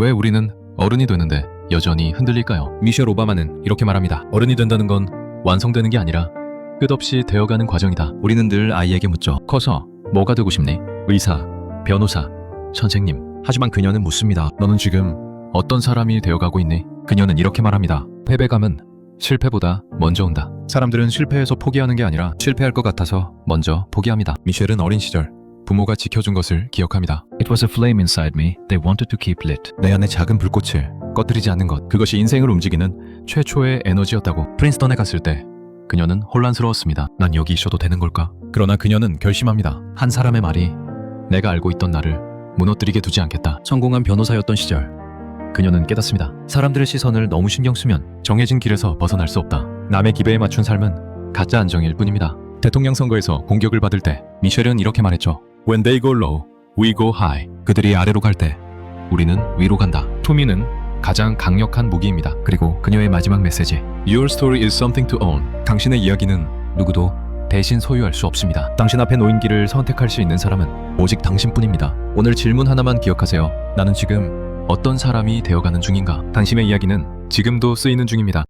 왜 우리는 어른이 되는데 여전히 흔들릴까요? 미셸 오바마는 이렇게 말합니다. 어른이 된다는 건 완성되는 게 아니라 끝없이 되어가는 과정이다. 우리는 늘 아이에게 묻죠. 커서 뭐가 되고 싶니? 의사, 변호사, 선생님. 하지만 그녀는 묻습니다. 너는 지금 어떤 사람이 되어가고 있니? 그녀는 이렇게 말합니다. 패배감은 실패보다 먼저 온다. 사람들은 실패해서 포기하는 게 아니라 실패할 것 같아서 먼저 포기합니다. 미셸은 어린 시절 부모가 지켜준 것을 기억합니다. It was a flame inside me. They wanted to keep lit. 내 안의 작은 불꽃을 꺼뜨리지 않는 것. 그것이 인생을 움직이는 최초의 에너지였다고. 프린스턴에 갔을 때 그녀는 혼란스러웠습니다. 난 여기 있어도 되는 걸까? 그러나 그녀는 결심합니다. 한 사람의 말이 내가 알고 있던 나를 무너뜨리게 두지 않겠다. 성공한 변호사였던 시절 그녀는 깨닫습니다. 사람들의 시선을 너무 신경 쓰면 정해진 길에서 벗어날 수 없다. 남의 기배에 맞춘 삶은 가짜 안정일 뿐입니다. 대통령 선거에서 공격을 받을 때 미셸은 이렇게 말했죠. When they go low, we go high. 그들이 아래로 갈 때 우리는 위로 간다. 투미는 가장 강력한 무기입니다. 그리고 그녀의 마지막 메시지. Your story is something to own. 당신의 이야기는 누구도 대신 소유할 수 없습니다. 당신 앞에 놓인 길을 선택할 수 있는 사람은 오직 당신뿐입니다. 오늘 질문 하나만 기억하세요. 나는 지금 어떤 사람이 되어가는 중인가? 당신의 이야기는 지금도 쓰이는 중입니다.